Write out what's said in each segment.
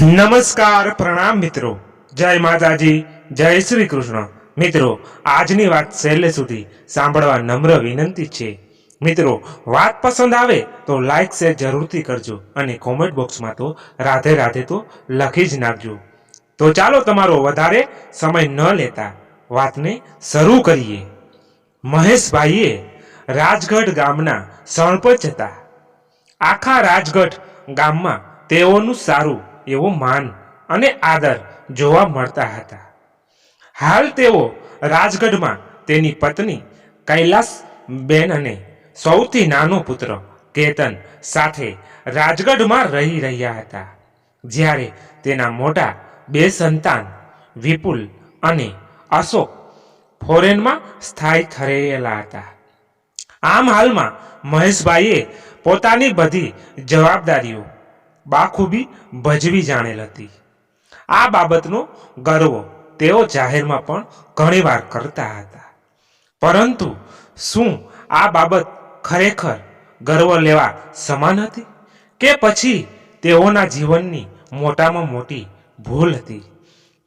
નમસ્કાર પ્રણામ મિત્રો. જય માતાજી, જય શ્રી કૃષ્ણ. મિત્રો, આજની વાત છેલ્લે સુધી સાંભળવા નમ્ર વિનંતી છે. મિત્રો, વાત પસંદ આવે તો લાઈક શેર જરૂરથી કરજો અને કોમેન્ટ બોક્સમાં તો રાધે રાધે તો લખી જ નાખજો. તો ચાલો તમારો વધારે સમય ન લેતા વાતને શરૂ કરીએ. મહેશભાઈએ રાજગઢ ગામના સરપંચ હતા. આખા રાજગઢ ગામમાં તેઓનું સારું એવું માન અને આદર જોવા મળતા હતા. હાલ તેઓ રાજગઢમાં તેની પત્ની કૈલાસ બેન અને સૌથી નાનો પુત્ર કેતન સાથે રાજગઢમાં રહી રહ્યા હતા. જ્યારે તેના મોટા બે સંતાન વિપુલ અને અશોક ફોરેનમાં સ્થાયી થયેલા હતા. આમ હાલમાં મહેશભાઈએ પોતાની બધી જવાબદારીઓ બાખૂબી ભજવી જાણેલ હતી. આ બાબતનો ગર્વ તેઓ જાહેરમાં પણ ઘણીવાર કરતા હતા. પરંતુ શું આ બાબત ખરેખર ગર્વ લેવા સમાન હતી કે પછી તેઓના જીવનની મોટામાં મોટી ભૂલ હતી?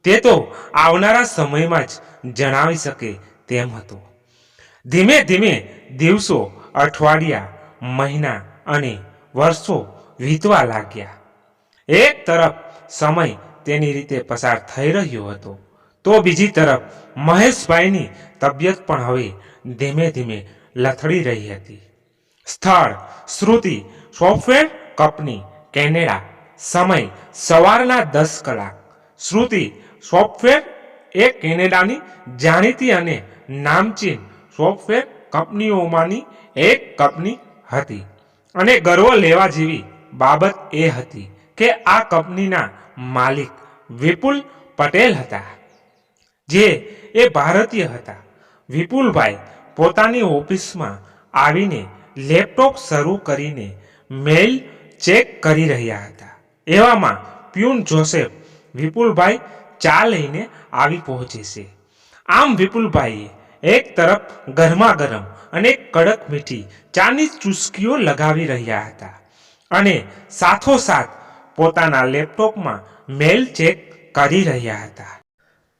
તે તો આવનારા સમયમાં જ જણાવી શકે તેમ હતું. ધીમે ધીમે દિવસો, અઠવાડિયા, મહિના અને વર્ષો વીતવા લાગ્યા. એક તરફ સમય તેની રીતે પસાર થઈ રહ્યો હતો, તો બીજી તરફ મહેશભાઈની તબિયત પણ હવે ધીમે ધીમે લથડી રહી હતી. સ્થળ, શ્રુતિ, સોફ્ટવેર, કંપની, કેનેડા, સમય, સવારના દસ કલાક. શ્રુતિ, સોફ્ટવેર, એ કેનેડાની જાણીતી અને નામચીન સોફ્ટવેર કંપનીઓમાંની એક કંપની હતી અને ગર્વ લેવા જેવી બાબત એ હતી કે આ કંપનીના માલિક વિપુલ પટેલ હતા, જે એ ભારતીય હતા. વિપુલભાઈ પોતાની ઓફિસમાં આવીને લેપટોપ શરૂ કરીને મેઇલ ચેક કરી રહ્યા હતા. એવામાં પ્યુન જોસેફ વિપુલભાઈ ચા લઈને આવી પહોંચે છે. આમ વિપુલભાઈએ એક તરફ ગરમા ગરમ અને કડક મીઠી ચાની ચુસ્કીઓ લગાવી રહ્યા હતા. અને સાથોસાથ પોતાના લેપટોપમાં મેલ ચેક કરી રહ્યા હતા.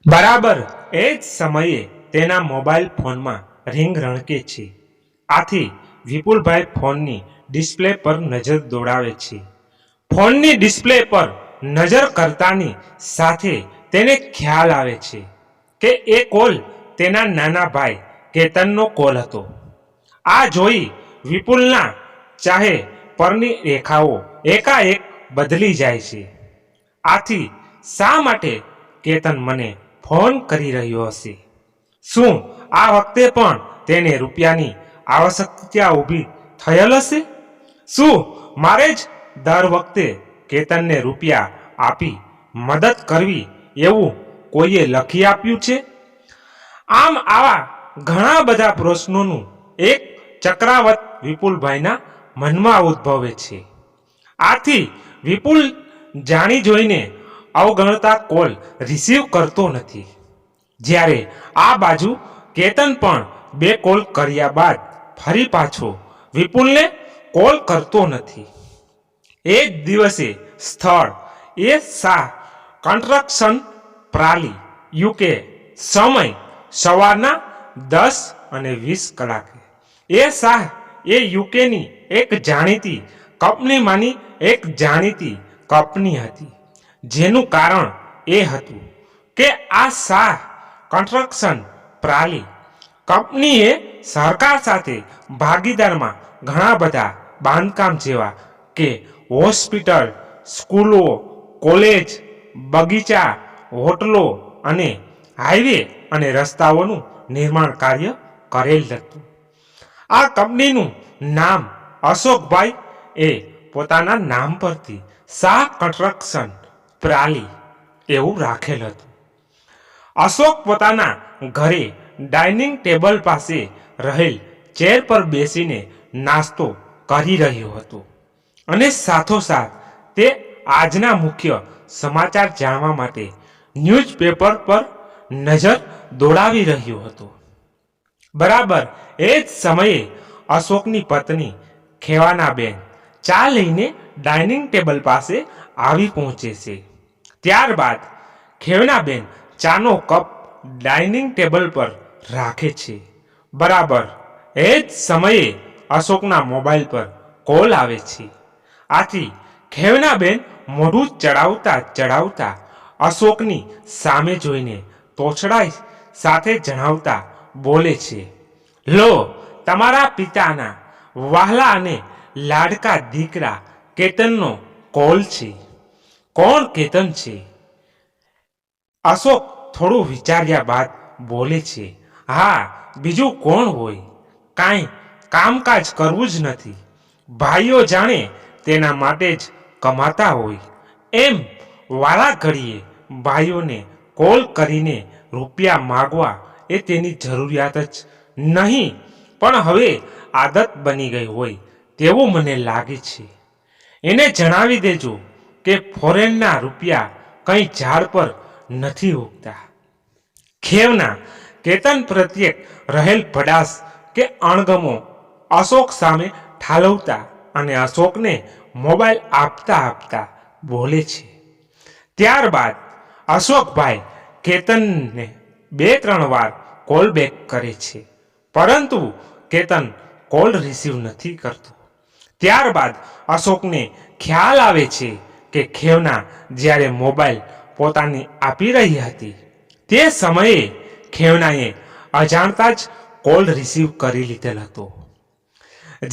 બરાબર એ જ સમયે તેના મોબાઈલ ફોનમાં રિંગ રણકે છે. આથી વિપુલભાઈ ફોનની ડિસ્પ્લે પર નજર દોડાવે છે. ફોનની ડિસ્પ્લે પર નજર કરતાની સાથે તેને ખ્યાલ આવે છે કે એ કોલ તેના નાના ભાઈ કેતનનો કોલ હતો. આ જોઈ વિપુલના ચાહે પરની રેખાઓ એકાએક બદલી જાય છે. આથી શા માટે કેતન મને ફોન કરી રહ્યો હશે? શું આ વખતે પણ તેને રૂપિયાની આવશ્યકતા ઊભી થયેલ હશે? શું મારે જ દર વખતે કેતનને રૂપિયા આપી મદદ કરવી એવું કોઈએ લખી આપ્યું છે? આમ આવા ઘણા બધા પ્રશ્નોનું એક ચક્રાવત વિપુલભાઈના મનમાં ઉદ્ભવે છે. આથી વિપુલ જાણી જોઈને અવગણતા કોલ રિસીવ કરતો નથી. જ્યારે આ બાજુ કેતન પણ બે કોલ કર્યા બાદ ફરી પાછો વિપુલને કોલ કરતો નથી. એક દિવસે સ્થળ એ શાહ કન્સ્ટ્રક્શન પ્રાલી યુકે સમય સવારના દસ અને વીસ કલાકે. એ શાહ એ યુકેની એક જાણીતી કંપનીમાંની એક જાણીતી કંપની હતી. જેનું કારણ એ હતું કે આ શાહ કન્સ્ટ્રક્શન પ્રાલી કંપનીએ સરકાર સાથે ભાગીદારમાં ઘણા બધા બાંધકામ જેવા કે હોસ્પિટલ, સ્કૂલો, કોલેજ, બગીચા, હોટલો અને હાઈવે અને રસ્તાઓનું નિર્માણ કાર્ય કરેલ હતું. આ કંપનીનું નામ અશોકભાઈ એ પોતાના નામ પરથી શાહ કન્સ્ટ્રક્શન પ્રાલી એવું રાખેલ હતું. અશોક પોતાના ઘરે ડાઇનિંગ ટેબલ પાસે રહેલ ચેર પર બેસીને નાસ્તો કરી રહ્યો હતો અને સાથોસાથ તે આજના મુખ્ય સમાચાર જાણવા માટે ન્યૂઝપેપર પર નજર દોડાવી રહ્યો હતો. બરાબર એ જ સમયે અશોકની પત્ની ખેવાના બેન, ચા લઈને ડાઇનિંગ ટેબલ પાસે આવી પહોંચે છે. ત્યારબાદ ખેવનાબેન ચાનો કપ ડાઇનિંગ ટેબલ પર રાખે છે. બરાબર, એ જ સમયે અશોકના મોબાઈલ પર કોલ આવે છે. આથી ખેવનાબેન મોઢું ચડાવતા ચડાવતા અશોકની સામે જોઈને તોછડાઈ સાથે જણાવતા બોલે છે, લો, તમારા પિતાના વહાલા અને લાડકા દીકરા કેતનનો કોલ છે. કોણ કેતન છે? અશોક થોડું વિચાર્યા બાદ બોલે છે, હા, બીજું કોણ હોય? કાંઈ કામકાજ કરવું જ નથી. ભાઈઓ જાણે તેના માટે જ કમાતા હોય. એમ વાળા ઘડીએ ભાઈઓને કોલ કરીને રૂપિયા માગવા એ તેની જરૂરિયાત જ નહીં પણ હવે આદત બની ગઈ હોય તેવું મને લાગે છે. એને જણાવી દેજો કે ફોરેનના રૂપિયા કંઈ ઝાડ પર નથી ઉગતા ખેવના કેતન પ્રત્યે રહેલ ભડાસ કે અણગમો અશોક સામે ઠાલવતા અને અશોકને મોબાઈલ આપતા આપતા બોલે છે. ત્યારબાદ અશોકભાઈ કેતનને બે ત્રણ વાર કોલ બેક કરે છે. પરંતુ કેતન કોલ રિસીવ નથી કરતો. ત્યારબાદ અશોકને ખ્યાલ આવે છે કે ખેવના જ્યારે મોબાઈલ પોતાની આપી રહી હતી, તે સમયે ખેવનાએ અજાણતા જ કોલ રિસીવ કરી લીધેલ હતો.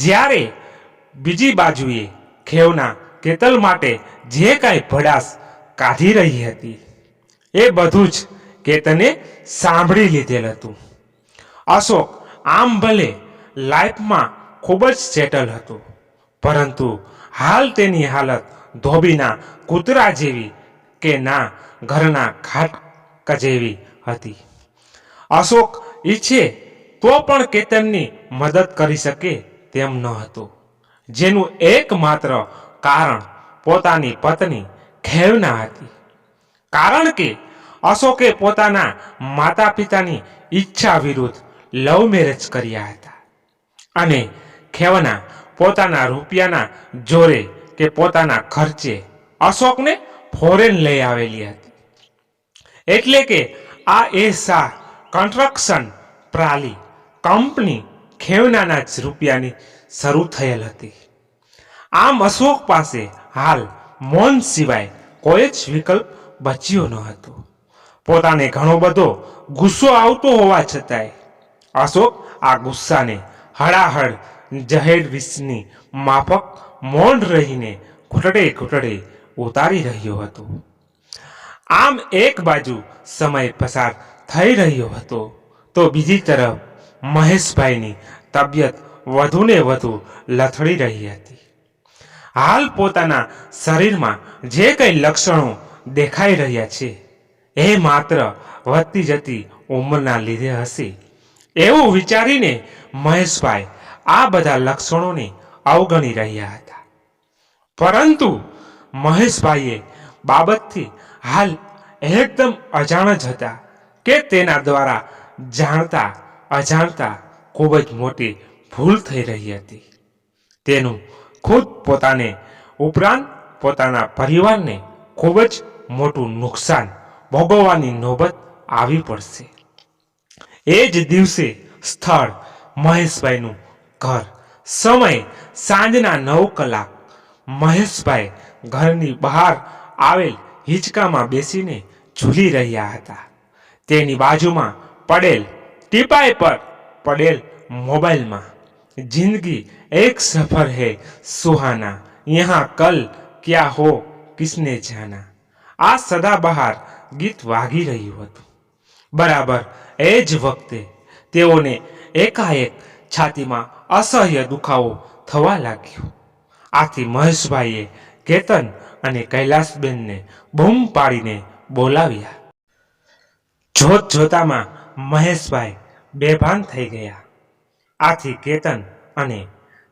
જ્યારે બીજી બાજુએ ખેવના કેતલ માટે જે કાંઈ ભડાસ કાઢી રહી હતી, એ બધું જ કેતને સાંભળી લીધેલ હતું. અશોક આમ ભલે લાઈફમાં ખૂબ જ સેટલ હતું. પરંતુ હાલ તેની હાલત ધોબીના કૂતરા જેવી કે ના ઘરના ખાટક જેવી હતી. અશોક ઈચ્છે તો પણ કેતનની મદદ કરી શકે તેમ ન હતું. જેનું એકમાત્ર કારણ પોતાની પત્ની ખેવના હતી. કારણ કે અશોકે પોતાના માતા પિતાની ઈચ્છા વિરુદ્ધ લવ મેરેજ કર્યા હતા. અને ખેવના પોતાના રૂપિયાના જોરે કે પોતાના ખર્ચે અશોકને ફોરેન લઈ આવેલી હતી. એટલે કે આ એ શાહ કન્સ્ટ્રક્શન પ્રાલી કંપની ખેવનાના જ રૂપિયાની શરૂ થયેલ હતી. આમ અશોક પાસે હાલ મૌન સિવાય કોઈ જ વિકલ્પ બચ્યો ન હતો. પોતાને ઘણો બધો ગુસ્સો આવતો હોવા છતાંય અશોક આ ગુસ્સાને હળાહળ, જહેર વિષની માફક મૌન રહીને ઘૂંટડે ઘૂંટડે ઉતારી રહ્યો હતો. આમ એક બાજુ સમય પસાર થઈ રહ્યો હતો, તો બીજી તરફ મહેશભાઈની તબિયત વધુને વધુ લથડી રહી હતી. હાલ પોતાના શરીરમાં જે કંઈ લક્ષણો દેખાઈ રહ્યા છે, એ માત્ર વધતી જતી ઉંમરના લીધે હશે. એવું વિચારીને મહેશભાઈ આ બધા લક્ષણોને અવગણી રહ્યા હતા. પરંતુ મહેશભાઈએ બાબતથી હાલ એકદમ અજાણ જ હતા કે તેના દ્વારા જાણતા અજાણતા ખૂબ જ મોટી ભૂલ થઈ રહી હતી. તેનું ખુદ પોતાને ઉપરાંત પોતાના પરિવારને ખૂબ જ મોટું નુકસાન ભોગવવાની નોબત આવી પડશે. એ જ દિવસે સ્થળ મહેશભાઈનું ઘર. સમય સાંજના નવ કલાક. મહેશભાઈ ઘરની બહાર આવેલ હિંચકામાં બેસીને ઝૂલી રહ્યા હતા. તેની બાજુમાં પડેલ ટીપાઈ પર પડેલ મોબાઈલમાં. જિંદગી એક સફર હે સુહાના. યહાં કલ ક્યા હો, કિસને જાના. આ સદાબહાર ગીત વાગી રહ્યું હતું. બરાબર એ જ વખતે તેઓને એકાએક છાતીમાં અસહ્ય દુખાવો થવા લાગ્યો. આથી મહેશભાઈએ કેતન અને કૈલાસબેનને બૂમ પાડીને બોલાવ્યા. જોત જોતામાં મહેશભાઈ બેભાન થઈ ગયા. આથી કેતન અને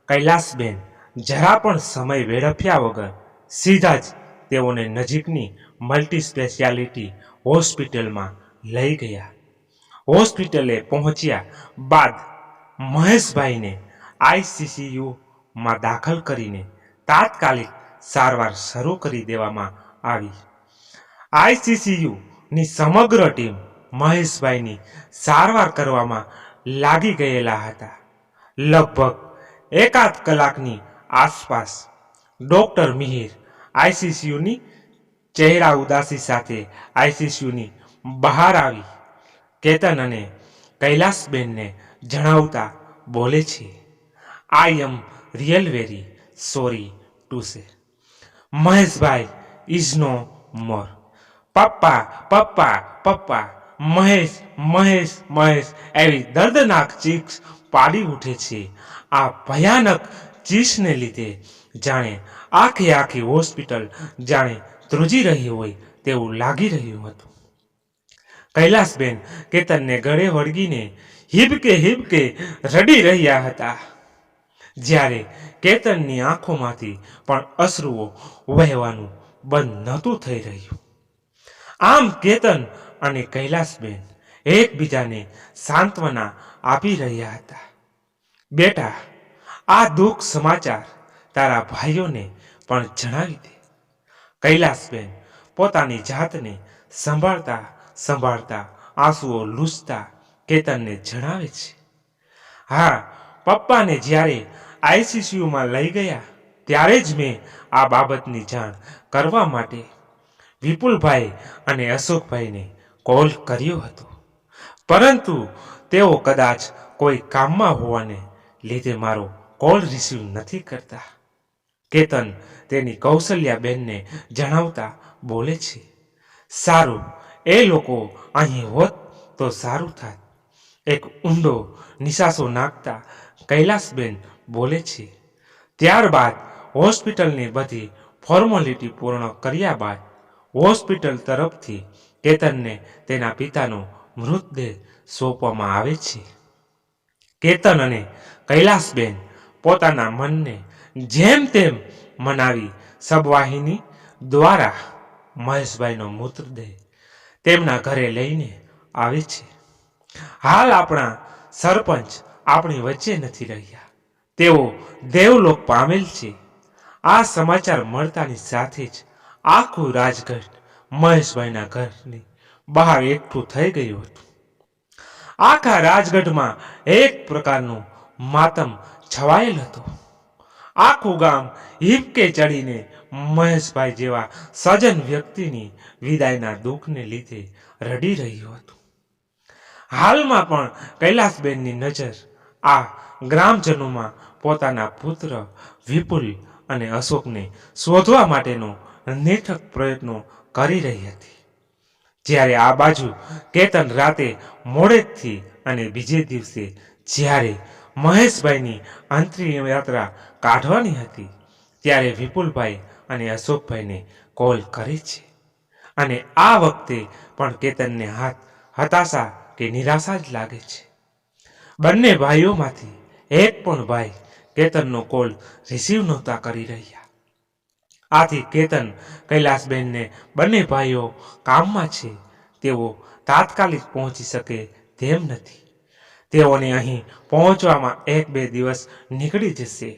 કૈલાસબેન જરા પણ સમય વેડફ્યા વગર સીધા જ તેઓને નજીકની મલ્ટી સ્પેશિયાલિટી હોસ્પિટલમાં લઈ ગયા. હોસ્પિટલે પહોંચ્યા બાદ મહેશભાઈને આઈસીસીયુમાં દાખલ કરીને તાત્કાલિક સારવાર શરૂ કરી દેવામાં આવી. આઈસીસીયુની સમગ્ર ટીમ મહેશભાઈની સારવાર કરવામાં લાગી ગયેલા હતા. લગભગ એકાદ કલાકની આસપાસ ડોક્ટર મિહિર આઈસીસીયુની ચહેરા ઉદાસી સાથે આઈસીસીયુની બહાર આવી કેતન અને કૈલાસબેનને જણાવતા બોલે છે I am real very sorry to say Maheshbhai is નો મોર પપ્પા પપ્પા પપ્પા, મહેશ મહેશ મહેશ એવી દર્દનાક ચીક્સ પાડી ઉઠે છે. આ ભયાનક ચીસને લીધે જાણે આખી આખી હોસ્પિટલ જાણે ધ્રુજી રહી હોય તેવું લાગી રહ્યું હતું. કૈલાસબેન કેતનને ગળે વળગીને હિબકે હિબકે રડી રહ્યા હતા. જ્યારે કેતનની આંખોમાંથી પણ અશ્રુઓ વહેવાનું બંધ નહોતું થઈ રહ્યું. આમ કેતન અને કૈલાસબેન એકબીજાને સાંત્વના આપી રહ્યા હતા. બેટા, આ દુઃખ સમાચાર તારા ભાઈઓને પણ જણાવી દે. કૈલાસબેન પોતાની જાતને સંભાળતા સંભાળતા, આંસુઓ લૂસતા, કેતનને જણાવે છે, હા, પપ્પાને જ્યારે આઈસીસીયુમાં લઈ ગયા, ત્યારે જ મેં આ બાબતની જાણ કરવા માટે વિપુલભાઈ અને અશોકભાઈને કોલ કર્યો હતો. પરંતુ તેઓ કદાચ કોઈ કામમાં હોવાને લીધે મારો કોલ રિસીવ નથી કરતા. કેતન તેની કૌશલ્યાબેનને જણાવતા બોલે છે, સારું એ લોકો અહીં હોત તો સારું થાત. એક ઊંડો નિશાસો નાખતા કૈલાસબેન બોલે છે, ત્યારબાદ હોસ્પિટલની બધી ફોર્માલિટી પૂર્ણ કર્યા બાદ હોસ્પિટલ તરફથી કેતનને તેના પિતાનો મૃતદેહ સોંપવામાં આવે છે. કેતન અને કૈલાસબેન પોતાના મનને જેમ તેમ મનાવી સબવાહિની દ્વારા મહેશભાઈનો મૃતદેહ તેમના ઘરે લઈને આવે છે. હાલ આપણા સરપંચ આપણી વચ્ચે નથી રહ્યા. તેઓ દેવલોક પામેલ છે. આ સમાચાર મળતાની સાથે જ આખું રાજગઢ મહેશભાઈના ઘરની બહાર એકઠું થઈ ગયું હતું. આખા રાજગઢમાં એક પ્રકારનું માતમ છવાયેલ હતું. આખું ગામ હિપકે ચડીને મહેશભાઈ જેવા સજન વ્યક્તિની વિદાયના દુઃખને લીધે રડી રહ્યું હતું. હાલમાં પણ કૈલાસબેનની નજર આ ગ્રામજનોમાં પોતાના પુત્ર વિપુલ અને અશોકને શોધવા માટેનો નિઠક પ્રયત્નો કરી રહી હતી. જ્યારે આ બાજુ કેતન રાતે મોડેથી અને બીજે દિવસે જ્યારે મહેશભાઈની અંતરિમ યાત્રા કાઢવાની હતી, ત્યારે વિપુલભાઈ અને અશોકભાઈને કોલ કરે છે. અને આ વખતે પણ કેતનને હાથ, હતાશા કે નિરાશા જ લાગે છે. બંને ભાઈઓમાંથી એક પણ ભાઈ કેતનનો કોલ રિસીવ નહોતા કરી રહ્યા. આથી કેતન કૈલાસબેનને બંને ભાઈઓ કામમાં છે, તેઓ તાત્કાલિક પહોંચી શકે તેમ નથી. તેઓને અહીં પહોંચવામાં એક બે દિવસ નીકળી જશે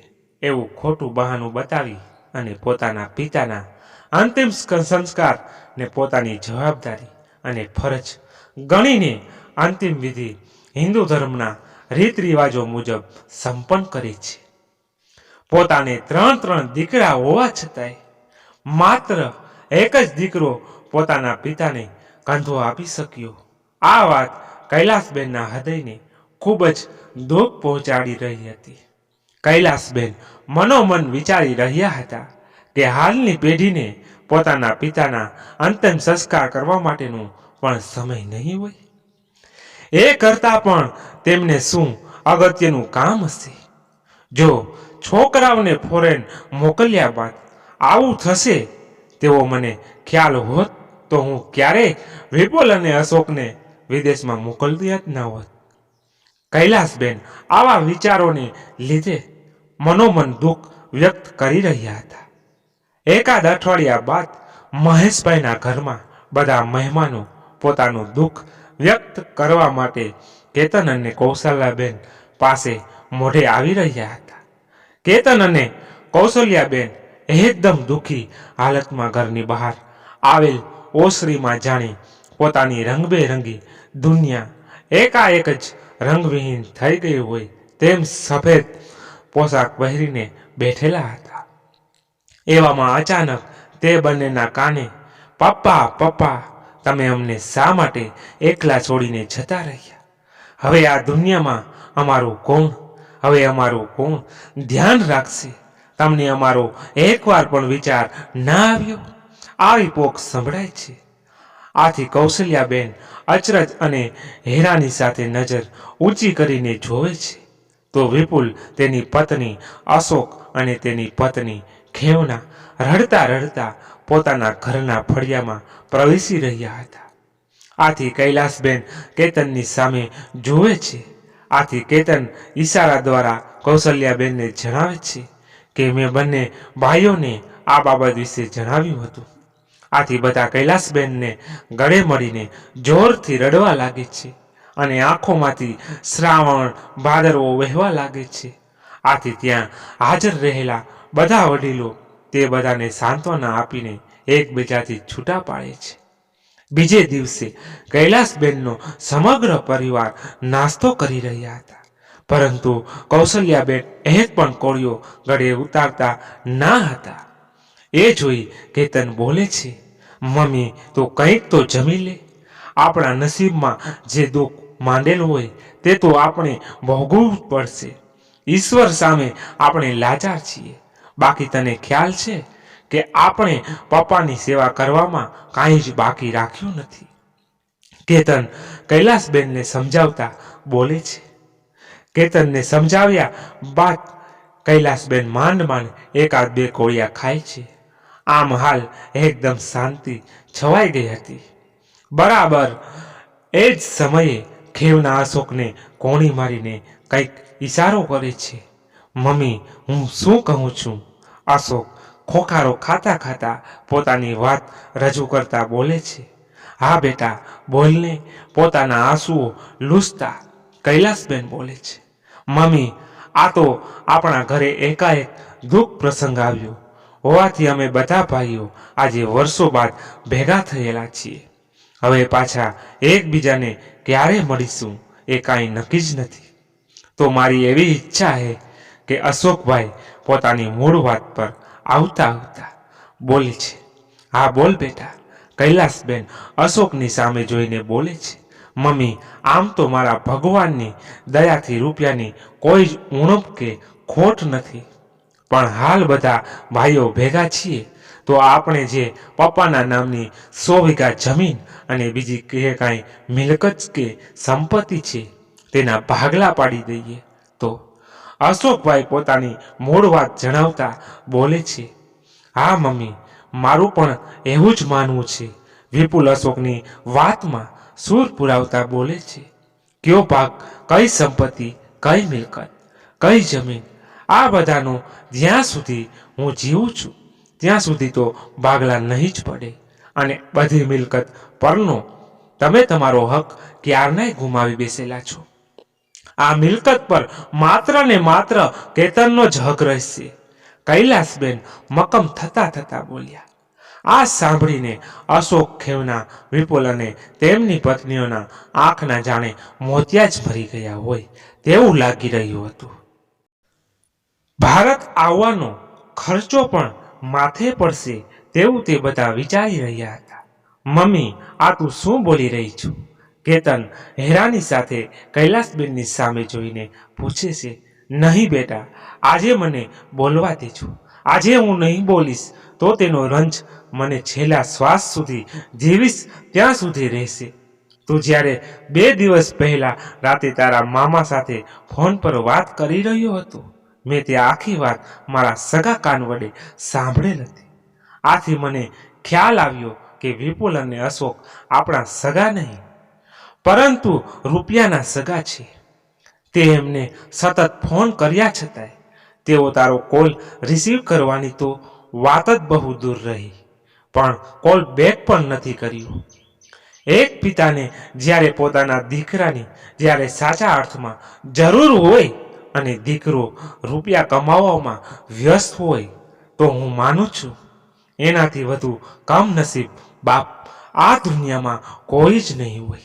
એવું ખોટું બહાનું બતાવી અને પોતાના પિતાના અંતિમ સંસ્કાર ને પોતાની જવાબદારી અને ફરજ ગણીને અંતિમ વિધિ હિન્દુ ધર્મના રીત રિવાજો મુજબ સંપન્ન કરી છે. પોતાને ત્રણ ત્રણ દીકરા હોવા છતાંય માત્ર એક જ દીકરો પોતાના પિતાને કાંધો આપી શક્યો. આ વાત કૈલાસબેનના હૃદયને ખૂબ જ દુઃખ પહોંચાડી રહી હતી. કૈલાસબેન મનોમન વિચારી રહ્યા હતા કે હાલની પેઢીને પોતાના પિતાના અંતિમ સંસ્કાર કરવા માટેનું પણ સમય નહીં હોય. એ કરતાં પણ તેમને શું અગત્યનું કામ હશે? જો છોકરાઓને ફોરેન મોકલ્યા બાદ આવું થશે, તેવો મને ખ્યાલ હોત, તો હું ક્યારેય વિપુલ અને અશોકને વિદેશમાં મોકલતી જ ન હોત. કૈલાસબેન આવા વિચારોને લીધે મનોમન દુઃખ વ્યક્ત કરી રહ્યા હતા. એકાદ અઠવાડિયા બાદ મહેશભાઈના ઘરમાં બધા મહેમાનો પોતાનું દુઃખ વ્યક્ત કરવા માટે કેતન અને કૌશલ્યાબેન પાસે મોઢે આવી રહ્યા હતા. કેતન અને કૌશલ્યાબેન એકદમ દુઃખી હાલતમાં ઘરની બહાર આવેલ ઓસરીમાં જાણી પોતાની રંગબેરંગી દુનિયા એકાએક જ રંગવિહીન થઈ ગઈ હોય તેમ સફેદ પોશાક પહેરીને બેઠેલા હતા. એવામાં અચાનક તે બંનેના કાને, પપ્પા પપ્પા, તમે અમને શા માટે એકલા છોડીને જતા રહ્યા? હવે આ દુનિયામાં અમારું કોણ? હવે અમારું કોણ ધ્યાન રાખશે? તમને અમારો એકવાર પણ વિચાર ના આવ્યો? આવી પોક સંભળાય છે. આથી કૌશલ્યાબેન અચરજ અને હેરાની સાથે નજર ઊંચી કરીને જોવે છે. તો વિપુલ તેની પત્ની અશોક અને તેની પત્ની ખેવના રડતા રડતા પોતાના ઘરના ફળિયામાં પ્રવેશી રહ્યા હતા. આથી કૈલાસબેન કેતનની સામે જુએ છે. આથી કેતન ઈશારા દ્વારા કૌશલ્યાબેનને જણાવે છે કે મેં બંને ભાઈઓને આ બાબત વિશે જણાવ્યું હતું. આથી બધા કૈલાસબેનને ગળે મળીને જોરથી રડવા લાગે છે. અને આંખોમાંથી શ્રાવણ, ભાદરવો વહેવા લાગે છે. આથી ત્યાં હાજર રહેલા બધા વડીલો તે બધાને સાંત્વના આપીને એકબીજાથી છૂટા પાડે છે. બીજે દિવસે કૈલાસબેનનો સમગ્ર પરિવાર નાસ્તો કરી રહ્યા હતા. પરંતુ કૌશલ્યાબેન એક પણ કોળિયો ગળે ઉતારતા ના હતા. એ જોઈ કેતન બોલે છે, મમ્મી, તો કંઈક તો જમી લે. આપણા નસીબમાં જે દુઃખ માંડેલું હોય, તે તો આપણે ભોગવવું પડશે. ઈશ્વર સામે આપણે લાચાર છીએ. બાકી તને ખ્યાલ છે કે આપણે પપ્પાની સેવા કરવામાં કાંઈ જ બાકી રાખ્યું નથી? કેતન કૈલાસબેનને સમજાવતા બોલે છે. કેતનને સમજાવ્યા બાદ કૈલાસબેન માંડ માંડ એકાદ બે કોળિયા ખાય છે. આમ હાલ એકદમ શાંતિ છવાઈ ગઈ હતી. બરાબર એ જ સમયે ખેવના અશોકને કોણી મારીને કંઈક ઈશારો કરે છે. મમ્મી, હું શું કહું છું? અશોક ખોખારો ખાતા ખાતા પોતાની વાત રજૂ કરતા બોલે છે. હા બેટા બોલને પોતાના આંસુઓ લૂસતા કૈલાસબેન બોલે છે. મમ્મી, આ તો આપણા ઘરે એકાએક દુઃખ પ્રસંગ આવ્યો. હોવાથી અમે બધા ભાઈઓ આજે વર્ષો બાદ ભેગા થયેલા છીએ. હવે પાછા એકબીજાને ક્યારે મળીશું એ કાંઈ નક્કી જ નથી. તો મારી એવી ઈચ્છા છે કે અશોકભાઈ પોતાની મૂળ વાત પર આવતા આવતા બોલે છે. હા, બોલ બેટા. કૈલાસબેન અશોકની સામે જોઈને બોલે છે. મમ્મી, આમ તો મારા ભગવાનની દયાથી રૂપિયાની કોઈ જ ઉણપ કે ખોટ નથી. પણ હાલ બધા ભાઈઓ ભેગા છીએ તો આપણે જે પપ્પાના નામની સો વીઘા જમીન અને બીજી કે કાંઈ, મિલકત કે સંપત્તિ છે, તેના ભાગલા પાડી દઈએ. તો અશોકભાઈ પોતાની મૂળ વાત જણાવતા બોલે છે, હા, મમ્મી, મારું પણ એવું જ માનવું છે. વિપુલ અશોકની વાતમાં સૂર પુરાવતા બોલે છે, કયો ભાગ, કઈ સંપત્તિ, કઈ મિલકત, કઈ જમીન, આ બધાનો જ્યાં સુધી હું જીવું છું, ત્યાં સુધી તો ભાગલા નહીં જ પડે. અને બધી મિલકત પરનો, તમે તમારો હક ક્યારને ગુમાવી બેસેલા છો? આ મિલકત પર માત્ર ને માત્ર કેતનનો જ હક રહેશે. કૈલાસબેન મકમ થતા થતા બોલ્યા. આ સાંભળીને અશોક ખેવના વિપુલ અને તેમની પત્નીઓના આંખના જાણે મોતિયા જ ભરી ગયા હોય તેવું લાગી રહ્યું હતું. ભારત આવવાનો ખર્ચો પણ માથે પડશે તેવું તે બધા વિચારી રહ્યા હતા. મમ્મી, આ તું શું બોલી રહી છું? કેતન હેરાની સાથે કૈલાસબેનની સામે જોઈને પૂછે છે, નહીં બેટા, આજે મને બોલવા દેજો આજે હું નહીં બોલીશ, તો તેનો રંજ મને છેલ્લા શ્વાસ સુધી જીવીશ, ત્યાં સુધી રહેશે. તું જ્યારે બે દિવસ પહેલા રાતે તારા મામા સાથે ફોન પર વાત કરી રહ્યો હતો, મેં તે આખી વાત મારા સગા કાન વડે સાંભળેલ હતી. આથી મને ખ્યાલ આવ્યો કે વિપુલ અને અશોક આપણા સગા નહીં, પરંતુ રૂપિયાના સગા છે. તે એમને સતત ફોન કર્યા છતાંય તેઓ તારો કોલ રિસીવ કરવાની તો વાત જ બહુ દૂર રહી, પણ કોલ બેક પણ નથી કર્યું. એક પિતાને જ્યારે પોતાના દીકરાની જ્યારે સાચા અર્થમાં જરૂર હોય અને દીકરો રૂપિયા કમાવવામાં વ્યસ્ત હોય, તો હું માનું છું, એનાથી વધુ કમનસીબ બાપ, આ દુનિયામાં કોઈ જ નહીં હોય.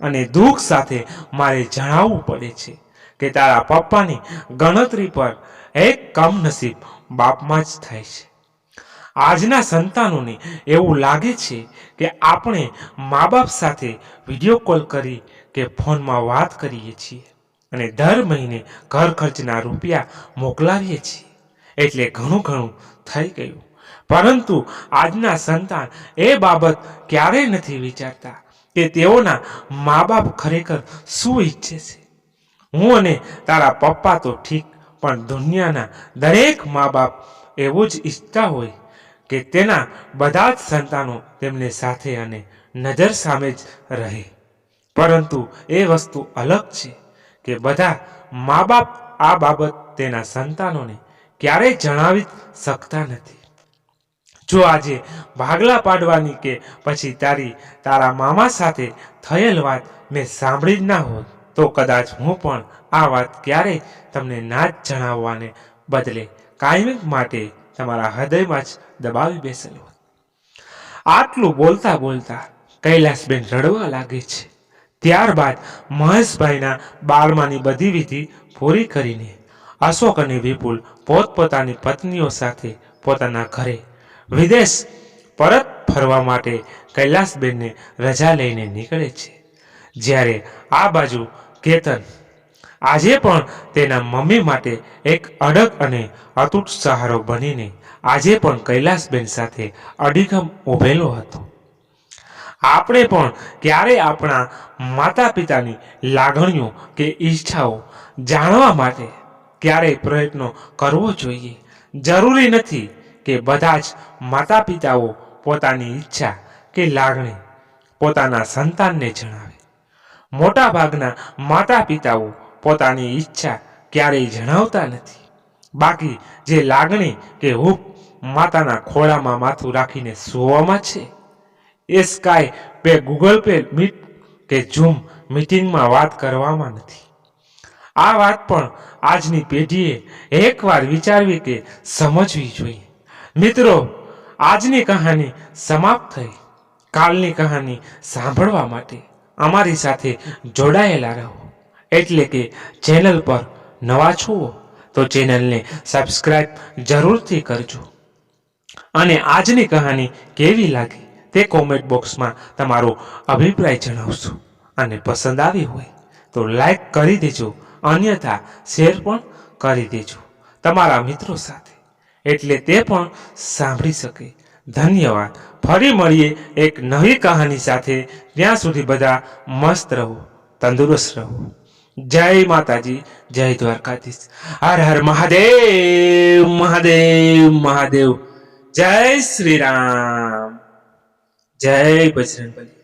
અને દુઃખ સાથે મારે જણાવવું પડે છે કે તારા પપ્પાની ગણતરી પર એક કમનસીબ બાપમાં જ થાય છે. આજના સંતાનોને એવું લાગે છે કે આપણે મા બાપ સાથે વીડિયો કોલ કરી કે ફોનમાં વાત કરીએ છીએ અને દર મહિને ઘર ખર્ચના રૂપિયા મોકલાવીએ છીએ. એટલે ઘણું ઘણું થઈ ગયું. પરંતુ આજના સંતાન એ બાબત ક્યારેય નથી વિચારતા કે તેઓના મા બાપ ખરેખર શું ઈચ્છે છે. હું અને તારા પપ્પા તો ઠીક, પણ દુનિયાના દરેક મા બાપ એવું જ ઈચ્છતા હોય કે તેના બધા જ સંતાનો તેમને સાથે અને નજર સામે જ રહે. પરંતુ એ વસ્તુ અલગ છે કે બધા મા બાપ આ બાબત તેના સંતાનોને ક્યારેય જણાવી શકતા નથી. જો આજે ભાગલા પાડવાની કે પછી તારી તારા મામા સાથે થયેલ વાત મેં સાંભળી જ ના હોત, તો કદાચ હું પણ આ વાત ક્યારેય તમને ના જ જણાવવાને બદલે કાયમિક માટે તમારા હૃદયમાં જ દબાવી બેસેલ આટલું બોલતા બોલતા કૈલાસબેન રડવા લાગે છે. ત્યારબાદ મહેશભાઈના બારમાની બધી વિધિ પૂરી કરીને અશોક અને વિપુલ પોતપોતાની પત્નીઓ સાથે પોતાના ઘરે વિદેશ પરત ફરવા માટે કૈલાસબેનને રજા લઈને નીકળે છે. જ્યારે આ બાજુ કેતન આજે પણ તેના મમ્મી માટે એક અડગ અને અતૂટ સહારો બનીને આજે પણ કૈલાસબેન સાથે અડીગમ ઊભેલો હતો. આપણે પણ ક્યારે આપણા માતા પિતાની લાગણીઓ કે ઈચ્છાઓ જાણવા માટે ક્યારેય પ્રયત્નો કરવો જોઈએ. જરૂરી નથી કે બધા જ માતા પિતાઓ પોતાની ઈચ્છા કે લાગણી પોતાના સંતાનને જણાવે. મોટા ભાગના માતા પિતાઓ પોતાની ઈચ્છા ક્યારેય જણાવતા નથી. બાકી જે લાગણી કે હૂફ માતાના ખોળામાં માથું રાખીને સુવામાં છે, એ Skype Google pay meet કે ઝૂમ મીટિંગમાં વાત કરવામાં નથી. આ વાત પણ આજની પેઢીએ એકવાર વિચારવી કે સમજવી જોઈએ. મિત્રો, આજની કહાની સમાપ્ત થઈ. કાલની કહાની સાંભળવા માટે અમારી સાથે જોડાયેલા રહો. એટલે કે ચેનલ પર નવા છો, તો ચેનલને સબસ્ક્રાઈબ જરૂરથી કરજો. અને આજની કહાની કેવી લાગી, તે કોમેન્ટ બોક્સમાં તમારો અભિપ્રાય જણાવશો. અને પસંદ આવી હોય, તો લાઈક કરી દેજો. અન્યથા, શેર પણ કરી દેજો. તમારા મિત્રો સાથે એટલે તે પણ સાંભળી શકે. ધન્યવાદ. ફરી મળીએ એક નવી કહાની સાથે. ત્યાં સુધી બધા મસ્ત રહો, તંદુરસ્ત રહો. જય માતાજી, જય દ્વારકાધીશ. હર હર મહાદેવ મહાદેવ મહાદેવ. જય શ્રી રામ. જય બજરંગબલી.